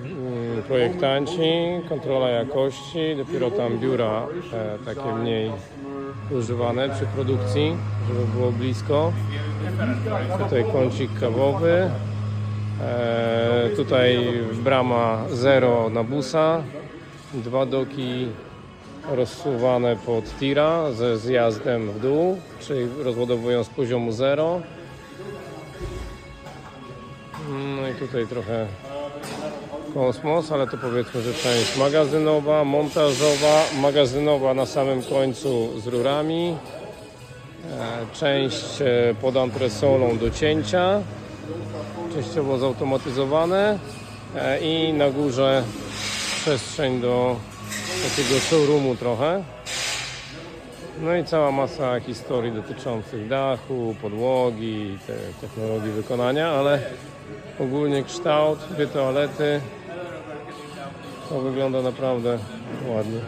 mm, projektanci, kontrola jakości, dopiero tam biura e, takie mniej używane przy produkcji, żeby było blisko. Tutaj kącik kawowy. E, tutaj brama zero na busa. Dwa doki rozsuwane pod tira ze zjazdem w dół, czyli rozładowują z poziomu zero. Tutaj trochę kosmos, ale to powiedzmy, że część magazynowa, montażowa, magazynowa na samym końcu z rurami. E, Część e, pod antresolą do cięcia, częściowo zautomatyzowane e, i na górze przestrzeń do takiego showroomu trochę. No i cała masa historii dotyczących dachu, podłogi, te technologii wykonania, ale ogólnie kształt, dwie toalety. To wygląda naprawdę ładnie.